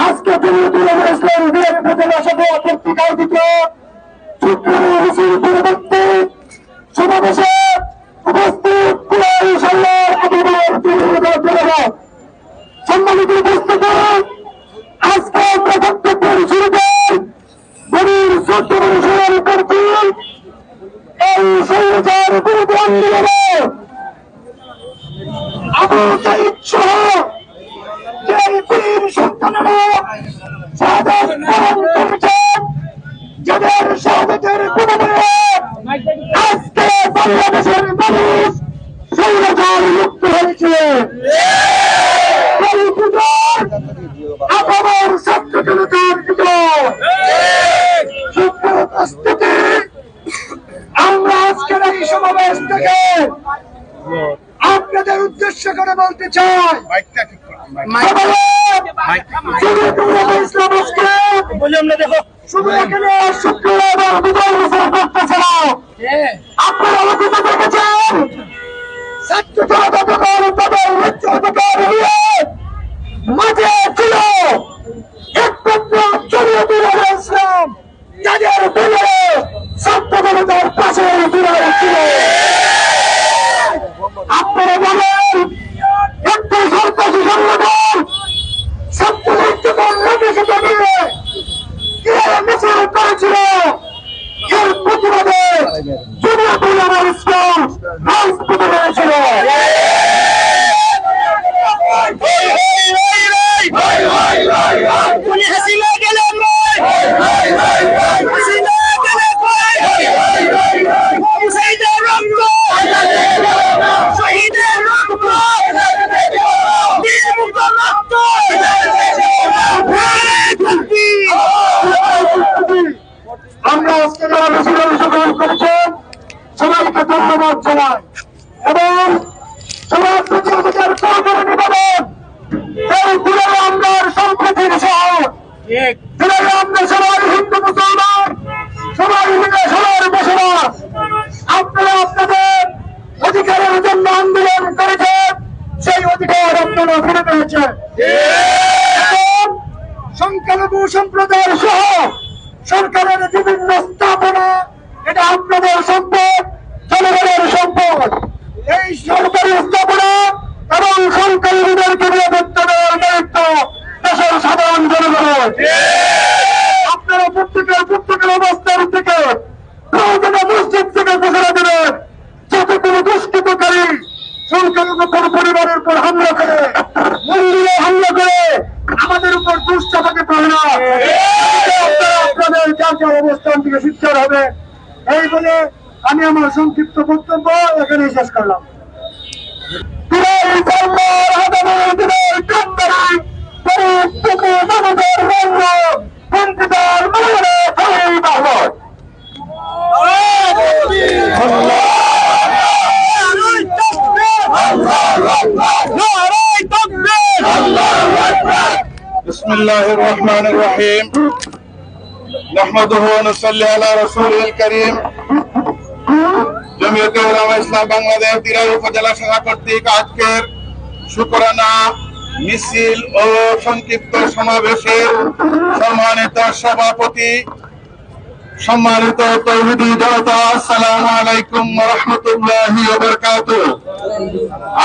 আজকে তিনি তুলে ইসলাম বিয়ের প্রথমে সাথে পত্রিকায় দিত পূর্ববর্তী সাইদ সহ যে বীর সন্তানেরা শাহাদাত বরণ করেছেন যাদের শাহাদাতের বিনিময়ে আজকে বাংলাদেশের মানুষ সৌরজাল মুক্ত হয়েছে এই বিজয় আপামর ছাত্র জনতার বিজয় সুপ্রিয় উপস্থিতি আমরা আজকের এই আপনাদের উদ্দেশ্য করে বলতে চাই। ইসলাম শুধু এখানে শুক্রবার এবং বিজয় মিছিল করতেছে না আপনারা অতীত দেখেছেন। ছাত্র জনতা তাদের উচ্চ অধিকার নিয়ে মাঝে ছিল। একমাত্র শরীয়ত ইসলাম যাদের বিলে ছাত্র জনতার পাশে ছিল আপনারা বলেন একটি সন্ত্রাসী সংগঠন ছাত্রদের নোটিশে দিয়ে কে মিছিল করেছিল এর প্রতিবাদে জমিয়াতুল আমার ইসলাম রাজপথে রয়েছিল হাসিনা গেলে হাসিনা গেলে হুসাইনের রক্ত শহীদের রক্ত বীর মুক্ত রক্ত আমরা আজকে যারা বেশি অংশগ্রহণ করেছেন সবাইকে ধন্যবাদ জানাই। এবং সবার প্রতি করে নিবেদন এই শহর আমরা সবাই হিন্দু মুসলমান সবাই মিলে সবার বসবাস। আপনারা আপনাদের অধিকারের জন্য আন্দোলন করেছেন সেই অধিকার আপনারা ফিরে পেয়েছেন। সংখ্যালঘু সম্প্রদায়ের সহ সরকারের বিভিন্ন স্থাপনা এটা আপনাদের সম্পদ। সরকারি স্থাপনা এবং সংখ্যালঘুদেরকে নিরাপত্তা দেওয়ার দায়িত্ব দেশের সাধারণ জনগণের। আপনারা প্রত্যেকের প্রত্যেকের অবস্থান থেকে মসজিদ থেকে ঘোষণা দেবেন যাতে দুষ্কৃতকারী সংখ্যালঘু কোনো পরিবারের উপর হামলা করে, মন্দিরে হামলা করে আমাদের উপর দুঃসাহকে পারে না। আপনাদের যার যার অবস্থান থেকে শিক্ষার হবে, এই বলে আমি আমার সংক্ষিপ্ত বক্তব্য এখানে শেষ করলাম। بسم الله الرحمن الرحيم نحمده ونصلي على رسوله الكريم জমিয়তে ওলামা ইসলাম বাংলাদেশ দিরাই উপজেলা শাখা কর্তৃক আজকের শুকরানা মিছিল ও সংক্ষিপ্ত সমাবেশের সম্মানিত সভাপতি, সম্মানিত তৌহিদি জনতা, আসসালামু আলাইকুম রাহমাতুল্লাহি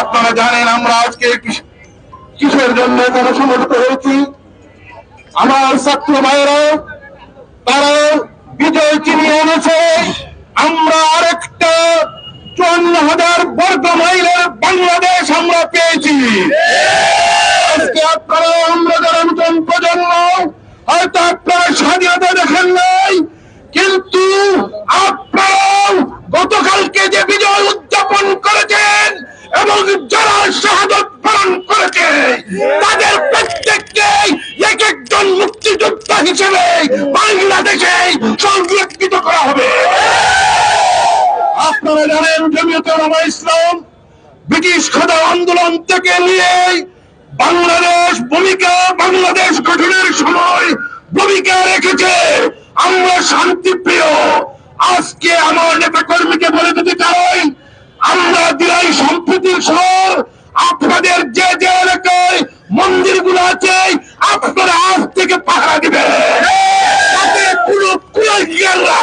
আপনারা জানেন আমরা আজকে কিস- কিসের জন্য এখানে সমবেত হয়েছি? আমার ছাত্র ভাইয়েরা তারা বিজয় চিনিয়ে এনেছে। আমরা আরেকটা চুয়ান্ন হাজার বর্গ মাইলের বাংলাদেশ আমরা পেয়েছি। আজকে আপনারা আমরা যারা নতুন প্রজন্ম, হয়তো আপনারা স্বাধীনতা দেখেন নাই, কিন্তু গতকালকে যে বিজয় উদযাপন করেছেন এবং যারা শাহাদত পালন করেছে, তাদের প্রত্যেককে এক একজন মুক্তিযোদ্ধা হিসেবে বাংলাদেশে সংরক্ষিত করা হবে। আপনারা জানেন জমিয়তে ওলামা ইসলাম, ব্রিটিশ খোদা আন্দোলন থেকে নিয়ে বাংলাদেশ ভূমিকা, বাংলাদেশ গঠনের সময় ভূমিকা রেখেছে। আমরা শান্তিপ্রিয়। আজকে আমার নেতা কর্মীকে বলে দিতে চাই, আমরা দিলাই সম্প্রীতির শহর আপনাদের যে যে এলাকায় মন্দিরগুলো আছে, আপনারা আজ থেকে পাহারা দিবেন। তাতে পুরো কুলাইয়াররা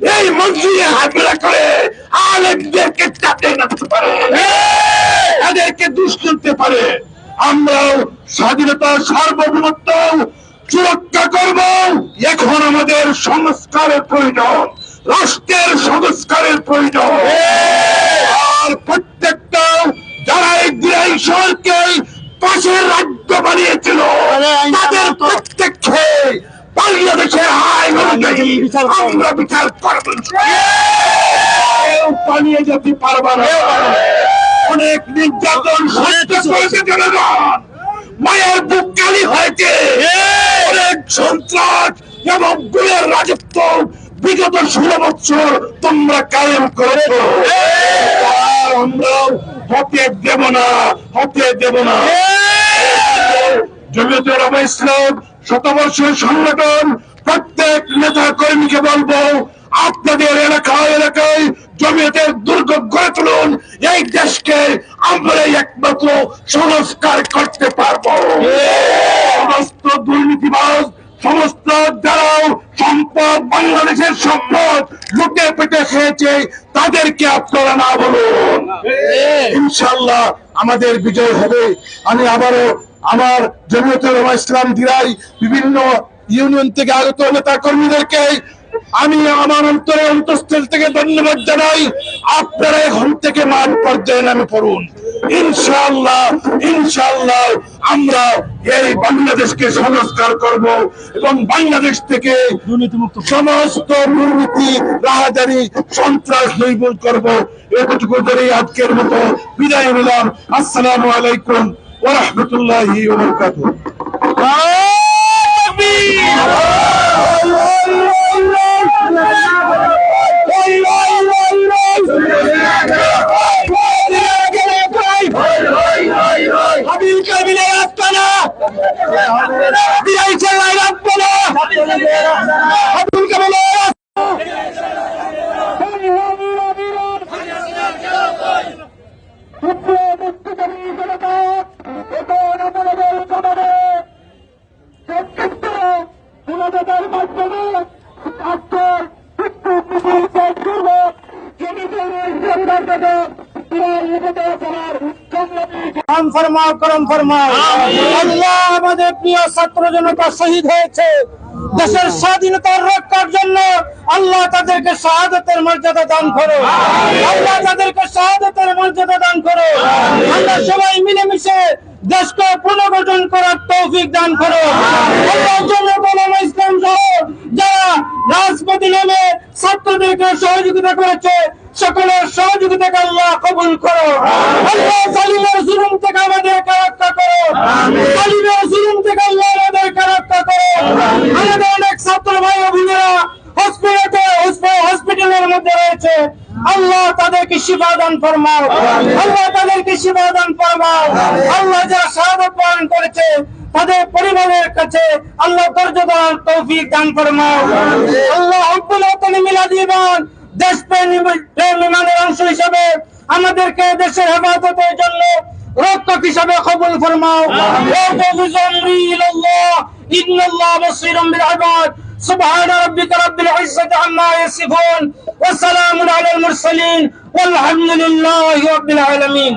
এই মন্দিরে হাতলা করে আলেমদেরকে চাপে রাখতে পারে। এদেরকে দুষ্করতে পারে। আমরাও স্বাধীনতার সার্বভৌমত্ব সুরক্ষা করব। এখন আমাদের সংস্কারের প্রয়োজন রাষ্ট্রের সংস্কারের প্রয়োজন। আর প্রত্যেকটা যারা এই দিরাই শহরকে পাশের রাজ্য বানিয়েছিল তাদের প্রত্যেককে বাংলাদেশের আইন অনুযায়ী আমরা বিচার করব। পালিয়ে যেতে পারবে না। অনেক নির্যাতন সহ্য করেছে জনগণ। মায়ের বুক কালি হয়েছে। অনেক সন্ত্রাস এবং গুলের রাজত্ব বিগত ষোলো বছর তোমরা কায়েম করেছ। আমরাও হতে দেব না হতে দেব না। জমিয়তে ওলামা ইসলাম শতবর্ষের সংগঠন প্রত্যেক নেতা কর্মীকে বলব আপনাদের এলাকায় এলাকায় জমিয়তের দুর্গ গড়ে তুলুন। এই দেশকে আমরা একমাত্র সংস্কার করতে পারব। সমস্ত দুর্নীতিবাজ সমস্ত যারা সম্পদ বাংলাদেশের সম্পদ লুটে পেটে খেয়েছে তাদেরকে আপনারা না বলুন। ইনশাল্লাহ আমাদের বিজয় হবে। আমি আবারও আমার জমিয়তুল উলামা ইসলাম দিরাই বিভিন্ন ইউনিয়ন থেকে আগত নেতা কর্মীদেরকে আমি আমার অন্তরে অন্তঃস্থল থেকে ধন্যবাদ জানাই। আপনারা এখন থেকে মাঠ পর্যায়ে নামে পড়ুন। ইনশাআল্লাহ ইনশাআল্লাহ আমরা এই বাংলাদেশকে সংস্কার করব এবং বাংলাদেশ থেকে দুর্নীতিমুক্ত সমস্ত দুর্নীতি রাহাজারি সন্ত্রাস নির্মূল করব। এতটুকু ধরে আজকের মতো বিদায় নিলাম। আসসালামু আলাইকুম। ورحمة الله وبركاته حبيبك بلادنا بأيت الله ربنا করম ফরমাও করম ফরমাও। আমাদের প্রিয় ছাত্র জনতা শহীদ হয়েছে। দেশের স্বাধীনতার রক্ষার জন্য আল্লাহ তাদেরকে শাহাদতের মর্যাদা দান করো। আল্লাহ তাদেরকে শাহাদতের মর্যাদা দান করো। আমরা সবাই মিলেমিশে দেশকে পুনর্গঠন করার তৌফিক দান করো। ইসলাম সহ যারা রাজপথে নেমে ছাত্রদেরকে সহযোগিতা করেছে সকলের সহযোগিতাকে আল্লাহ কবুল করো। আল্লাহ জালিমের জুলুম থেকে আমাদেরকে রক্ষা করো। জালিমের জুলুম থেকে আল্লাহ আমাদেরকে রক্ষা করো। আমাদের অনেক ছাত্র ভাই বোনেরা হসপিটালে হসপিটালের মধ্যে রয়েছে। আল্লাহ তাদেরকে শিফা দান ফরমাও। আল্লাহ তাদেরকে শিফা দান ফরমাও। আল্লাহ যারা শাহাদত পালন করেছে তাদের পরিবারের কাছে আল্লাহ তৌফিক দান ফরমাও। আল্লাহ আব্দুল মিলাদি ইমান। দেশ প্রেম ইমানের অংশ হিসেবে আমাদেরকে দেশের হেফাজতের জন্য রক্ষক হিসাবে কবুল ফরমাও ওয়াফিজ আমরি ইলাল্লাহ ইন্নাল্লাহ বাসীরুম বিল ইবাদ سبحان ربك رب العزة عما يصفون وسلام على المرسلين والحمد لله رب العالمين